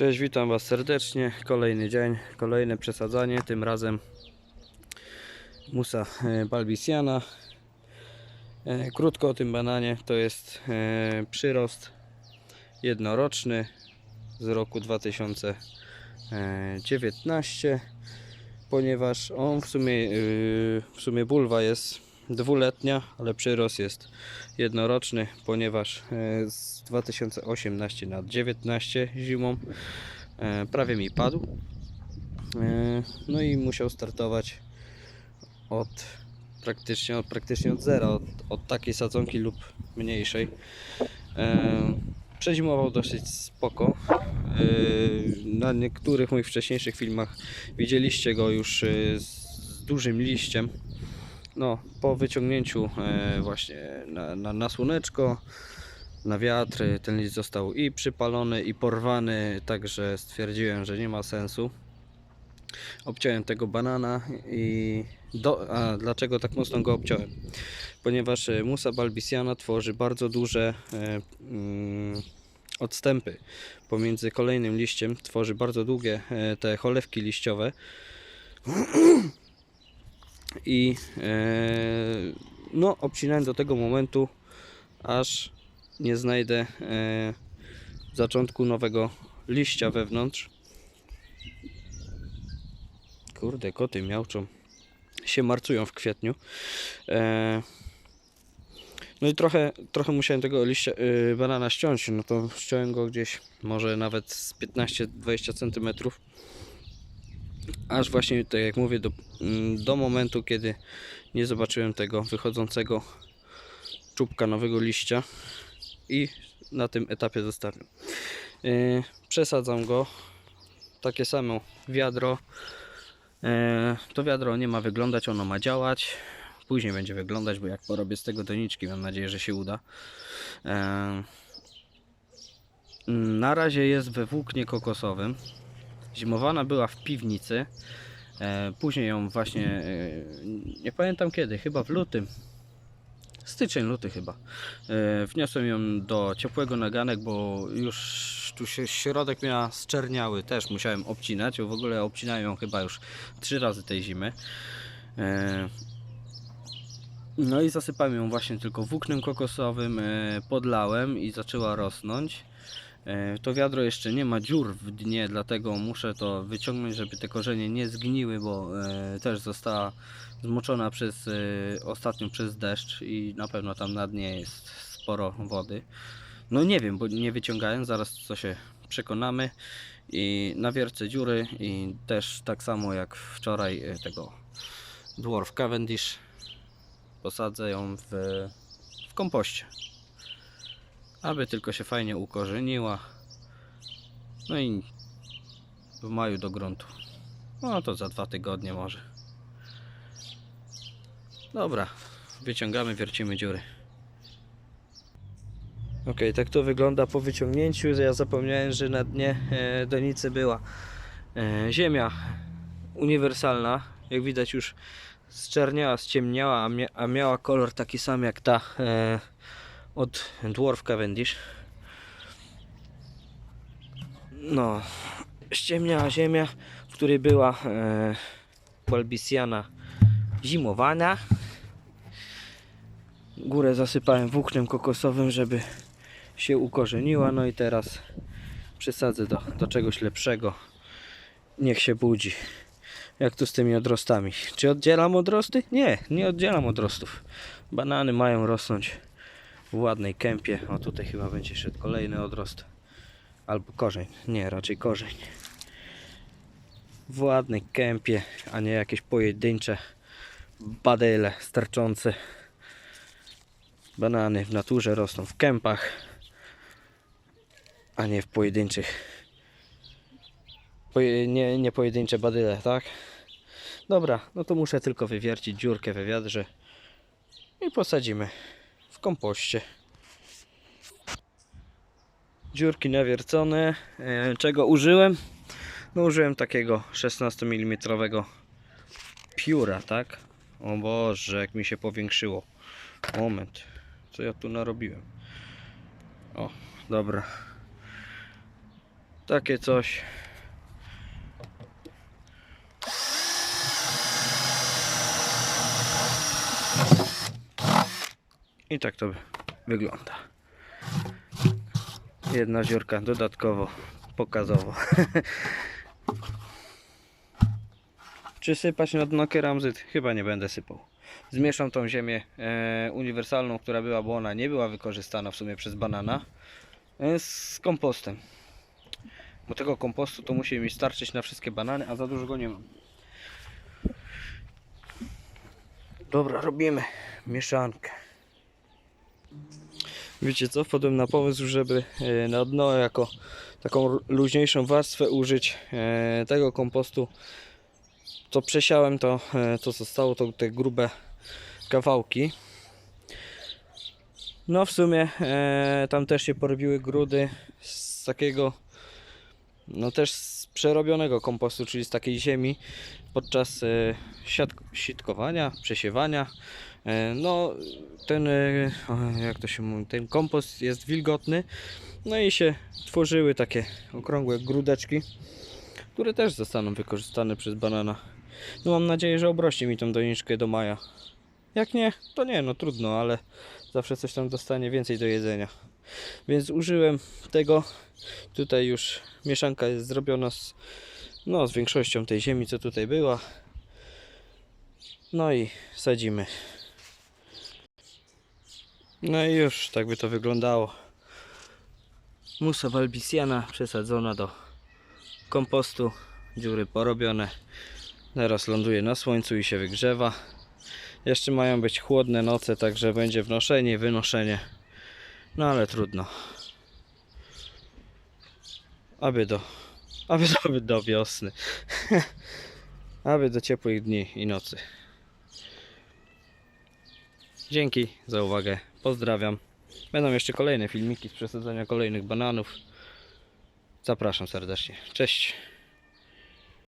Cześć, witam Was serdecznie. Kolejny dzień, kolejne przesadzanie. Tym razem Musa e, balbisiana. E, Krótko o tym bananie. To jest e, przyrost jednoroczny z roku 2019, ponieważ on w sumie, yy, w sumie bulwa jest dwuletnia, ale przyrost jest jednoroczny, ponieważ e, z 2018 na 19 zimą e, prawie mi padł. E, No i musiał startować od praktycznie od, praktycznie od zera, od, od takiej sadzonki lub mniejszej. Przezimował dosyć spoko. Na niektórych moich wcześniejszych filmach widzieliście go już z dużym liściem. No, po wyciągnięciu e, właśnie na, na, na słoneczko, na wiatr, ten list został i przypalony, i porwany, także stwierdziłem, że nie ma sensu. Obciąłem tego banana i do, a dlaczego tak mocno go obciąłem? Ponieważ e, Musa balbisiana tworzy bardzo duże e, mm, odstępy pomiędzy kolejnym liściem, tworzy bardzo długie e, te cholewki liściowe i e, no obcinałem do tego momentu aż nie znajdę e, zaczątku nowego liścia wewnątrz. Kurde koty miałczą się marcują w kwietniu. E, no i trochę, trochę musiałem tego liścia, banana ściąć, no to ściąłem go gdzieś może nawet z 15-20 cm aż właśnie tak jak mówię do, mm, do momentu kiedy nie zobaczyłem tego wychodzącego czubka nowego liścia i na tym etapie zostawiam. Yy, przesadzam go. Takie samo wiadro. Yy, to wiadro nie ma wyglądać, ono ma działać. Później będzie wyglądać, bo jak porobię z tego doniczki, mam nadzieję, że się uda. Yy, na razie jest we włóknie kokosowym Zimowana była w piwnicy. E, później ją właśnie, e, nie pamiętam kiedy, chyba w lutym. Styczeń, luty chyba. E, wniosłem ją do ciepłego naganek, bo już tu się środek miała zczerniały. Też musiałem obcinać. W ogóle obcinałem ją chyba już trzy razy tej zimy. No i zasypałem ją właśnie tylko włóknem kokosowym, podlałem i zaczęła rosnąć. E, To wiadro jeszcze nie ma dziur w dnie, dlatego muszę to wyciągnąć, żeby te korzenie nie zgniły, bo e, też została zmoczona przez e, ostatnio przez deszcz i na pewno tam na dnie jest sporo wody. No nie wiem, bo nie wyciągałem, zaraz co się przekonamy. I na wierce dziury i też tak samo jak wczoraj tego Dwarf Cavendish posadzę ją w, w kompoście aby tylko się fajnie ukorzeniła. No i w maju do gruntu. No to za dwa tygodnie może. Dobra, wyciągamy, wiercimy dziury. Ok, tak to wygląda po wyciągnięciu. Ja zapomniałem, że na dnie e, donicy była e, ziemia uniwersalna. Jak widać już zczerniała, ściemniała, a, mia a miała kolor taki sam jak ta e, od Dwarf Cavendish. No, ściemniała ziemia, w której była e, zimowana. Górę zasypałem włóknem kokosowym, żeby się ukorzeniła. No i teraz przesadzę do, do czegoś lepszego. Niech się budzi. Jak tu z tymi odrostami? Czy oddzielam odrosty? Nie, nie oddzielam odrostów. Banany mają rosnąć w ładnej kępie. O tutaj chyba będzie szedł kolejny odrost. Albo korzeń. Nie, raczej korzeń. W ładnej kępie, a nie jakieś pojedyncze badyle sterczące. Banany w naturze rosną w kępach, a nie w pojedynczych. Poje, nie, nie pojedyncze badyle, tak? Dobra, no to muszę tylko wywiercić dziurkę we wiadrze i posadzimy w kompoście. Dziurki nawiercone. E, Czego użyłem? No użyłem takiego 16 mm pióra, tak? O Boże, jak mi się powiększyło. Moment. Co ja tu narobiłem? O, dobra. Takie coś. I tak to wygląda. Jedna dziurka dodatkowo, pokazowo. Czy sypać na dno keramzyt? Chyba nie będę sypał. Zmieszam tą ziemię e, uniwersalną, która była, bo ona nie była wykorzystana w sumie przez banana, e, z kompostem. Bo tego kompostu to musi mi starczyć na wszystkie banany, a za dużo go nie mam. Dobra, robimy mieszankę. Wiecie co? Wpadłem na pomysł, żeby e, na dno jako taką luźniejszą warstwę użyć e, tego kompostu. Co przesiałem, to e, to zostało to te grube kawałki. No w sumie tam też się porobiły grudy z takiego no też z przerobionego kompostu, czyli z takiej ziemi podczas e, siatk- sitkowania, przesiewania. E, no ten, e, jak to się mówi, ten kompost jest wilgotny, no i się tworzyły takie okrągłe grudeczki, które też zostaną wykorzystane przez banana. No mam nadzieję, że obrośnie mi tą doniczkę do maja. Jak nie, to nie, no trudno, ale zawsze coś tam dostanie więcej do jedzenia. Więc użyłem tego. Tutaj już mieszanka jest zrobiona z, no, z większością tej ziemi, co tutaj była. No i sadzimy. No i już tak by to wyglądało. Musa walbisiana przesadzona do kompostu. Dziury porobione. Teraz ląduje na słońcu i się wygrzewa. Jeszcze mają być chłodne noce, także będzie wnoszenie wynoszenie. No ale trudno. Aby do, aby do, aby do wiosny. aby do ciepłych dni i nocy. Dzięki za uwagę. Pozdrawiam. Będą jeszcze kolejne filmiki z przesadzania kolejnych bananów. Zapraszam serdecznie. Cześć.